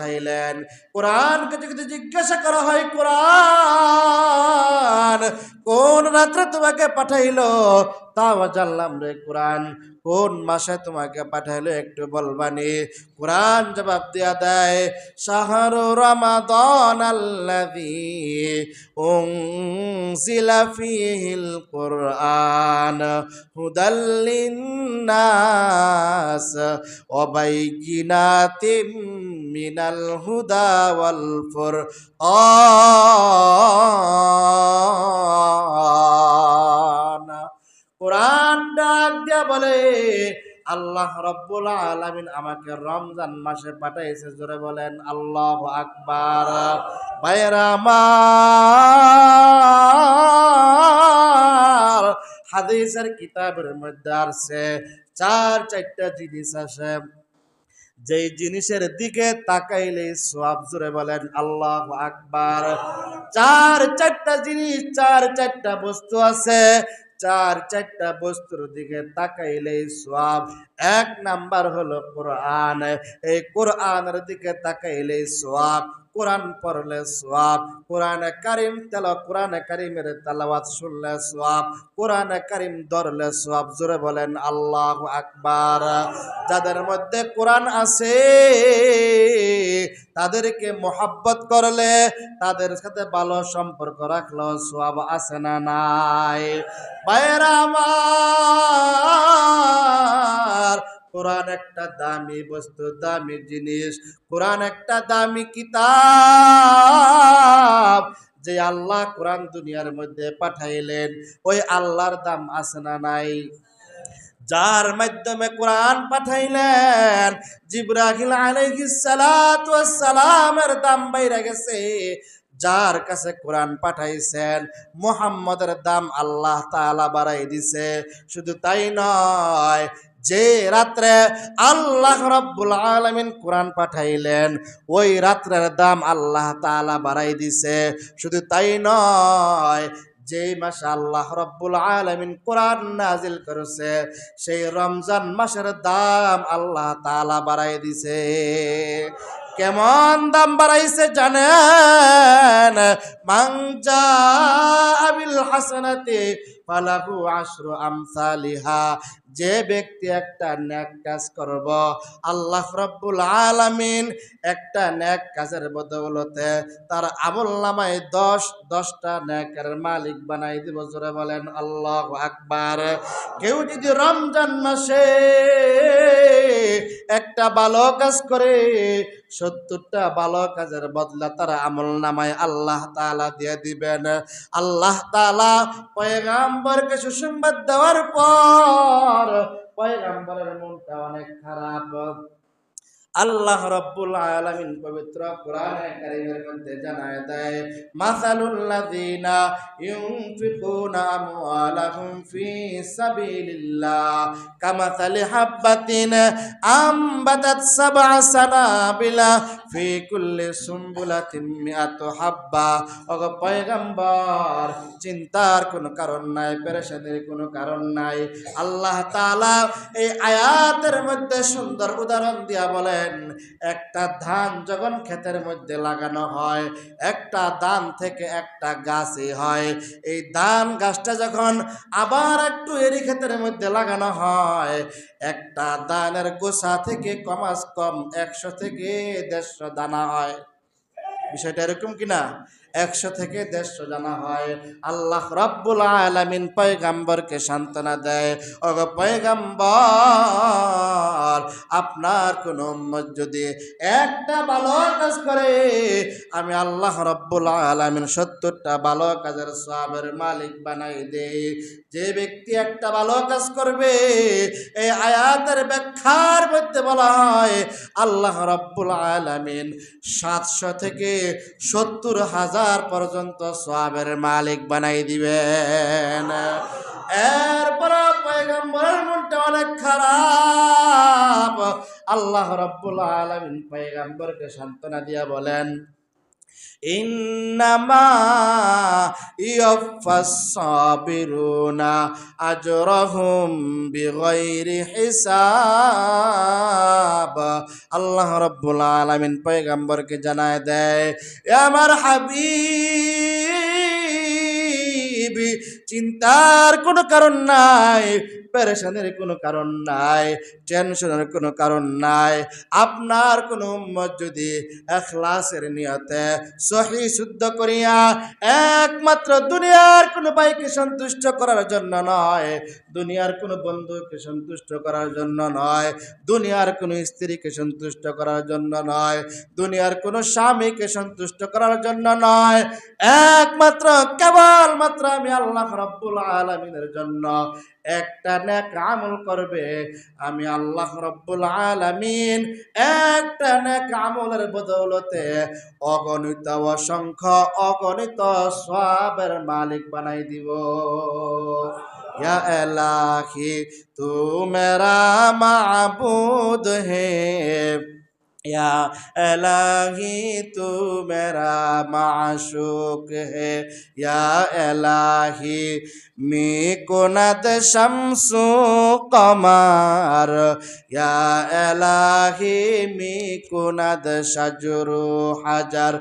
পাঠাইলেন। কোরআনকে যদি জিজ্ঞাসা করা হয়, কোরআন কোন রাত্রে তোমাকে পাঠাইলো? তাও জানলাম রে কোরআন, কোন মাসে তোমাকে পাঠাইলো একটু বলবানি। কোরআন জবাব দিয়া দেয়, শাহরু রমাদান ফীহিল কুরআন হুদাল লিন্নাস ওয়া বাইয়িনাতিম মিনাল হুদা ওয়াল ফুরকান কোরআন ডাক দিয়া বলে, আল্লাহ রব্বুল আলামিন আমাকে রমজান মাসে পাঠাইছে, জোরে বলেন, আল্লাহ আকবার। বাইরা আমার হাদিসের কিতাবের মধ্যে আছে চার চারটা জিনিস আছে যেই জিনিসের দিকে তাকাইলে সব জোরে বলেন, আল্লাহ আকবার। চার চারটা জিনিস, চার চারটা বস্তু আছে। চার চারটা বস্তুর দিকে তাকাইলে সব এক নাম্বার হলো কোরআন। এই কোরআনের দিকে তাকাইলে সোয়াব কোরআন পড়লে সোয়াব কোরআনে কারিম তেল কোরআনে কারিমের তেলাওয়াত শুনলে সোয়াব কোরআনে কারিম ধরলে সোয়াব জোরে বলেন, আল্লাহ আকবার। যাদের মধ্যে কোরআন আছে, তাদেরকে মোহাব্বত করলে, তাদের সাথে ভালো সম্পর্ক রাখল সোয়াব আছে না নাই। বাইরা কোরআন একটা দামি বস্তু, দামি জিনিস। কোরআন একটা দামি কিতাব যে আল্লাহ কোরআন দুনিয়ার মধ্যে পাঠাইলেন। ওই আল্লাহর দাম আছে না নাই? যার মাধ্যমে কোরআন পাঠাইলেন, জিব্রাহিল সালামের দাম বাইরে গেছে। যার কাছে কোরআন পাঠাইছেন, মোহাম্মদের দাম আল্লাহ তাআলা বাড়াই দিছে। শুধু তাই নয় যে রাত্রে আল্লাহ রব্বুল আলমিন কোরআন পাঠাইলেন, ওই রাত্রের দাম আল্লাহ তালা বাড়াই দিছে। শুধু তাই নয়, যে মাসে আল্লাহ রব্বুল আলমিন কোরআন নাজিল করেছে, সেই রমজান মাসের দাম আল্লাহ তালা বাড়াই দিছে। কেমন দাম বাড়াইছে জানেন? মাংজা আবিল হাসানাতে আশরু আমসালিহা। যে ব্যক্তি একটা ন্যাক কাজ করব, আল্লাহ রব্বুল আলামিন একটা ন্যাক কাজের বদৌলতে তার আমল নামায় দশ, দশটা ন্যাকের মালিক বানাই দিব, জোরে বলেন আল্লাহ আকবার। কেউ যদি রমজান মাসে একটা ভালো কাজ করে, সত্তরটা ভালো কাজের বদলা তারা আমল নামায় আল্লাহ তালা দিয়ে দিবেন। আল্লাহ তাআলা পয়গাম্বরকে সুসংবাদ দেওয়ার পর পয়গাম্বরের মনটা অনেক খারাপ। আল্লাহ রব্বুল আলামিন পবিত্র কোরআনে কারীমের মধ্যে জানায় দেয়, মাসালুল্লাযিনা ইউনফিকুনা আমওয়ালাহুম ফি সাবিলিল্লাহ, কামাসালি হাব্বাতিন আমবাতাত সাবআ সানাবিলা পয়গম্বর, চিন্তার কোনো কারণ নাই, পেরেশানির কোনো কারণ নাই। আল্লাহ তাআলা এই আয়াতের মধ্যে সুন্দর উদাহরণ দিয়া বলেন একটা ধান যখন ক্ষেতের মধ্যে লাগানো হয়, একটা ধান থেকে একটা গাছই হয়। এই ধান গাছটা যখন আবার একটু এরি ক্ষেতের মধ্যে লাগানো হয়, একটা দানের গোসা থেকে কমাস কম একশো থেকে দেড়শো দানা হয়। বিষয়টা এরকম কিনা? একশো থেকে দেড়শো জানা হয়। আল্লাহ রব্বুল আলামিন পয়গাম্বরকে সান্ত্বনা দেয়। অগ পয়গাম্বর, আপনার কোন উম্মত যদি একটা ভালো কাজ করে, আমি আল্লাহ রব্বুল আলামিন সত্তরটা ভালো কাজের সবের মালিক বানাই দেই। যে ব্যক্তি একটা ভালো কাজ করবে, এই আয়াতের ব্যাখ্যার মধ্যে বলা হয়, আল্লাহ রব্বুল আলামিন সাতশো থেকে সত্তর হাজার পর্যন্ত সবের মালিক বানাই দিবেন। এরপর পয়গম্বরের মনটা অনেক খারাপ। আল্লাহ রব্বুল আলমিন পয়গম্বরকে সান্ত্বনা দিয়া বলেন ইন্নামা আল্লাহ রব্বুল আলমিন পয়গম্বরকে জানায় দেয় আমার হাবি চিন্তার কোনো কারণ নাই, পেরেশানের কোনো কারণ নাই, টেনশনের কোনো কারণ নাই। আপনার কোনো উম্মত যদি এখলাসের নিয়তে সহি শুদ্ধ করিয়া একমাত্র দুনিয়ার কোনো ভাইকে সন্তুষ্ট করার জন্য নয়, দুনিয়ার কোনো বন্ধুকে সন্তুষ্ট করার জন্য নয়, দুনিয়ার কোনো স্ত্রীকে সন্তুষ্ট করার জন্য নয়, দুনিয়ার কোনো স্বামীকে সন্তুষ্ট করার জন্য নয়, একমাত্র কেবলমাত্র আমি আল্লাহ রব্বুল আলমিনের জন্য একটা ন্যাক আমল করবে। আমি আল্লাহ রব্বুল আলমিন একটা ন্যাক আমলের বদৌলতে অগণিত অসংখ্য, অগণিত সবের মালিক বানাই দিব। یا الہی تو میرا یا الہی تو میرا معشوق ہے یا الہی می کند شمس قمر یا الہی می کند شجر حجر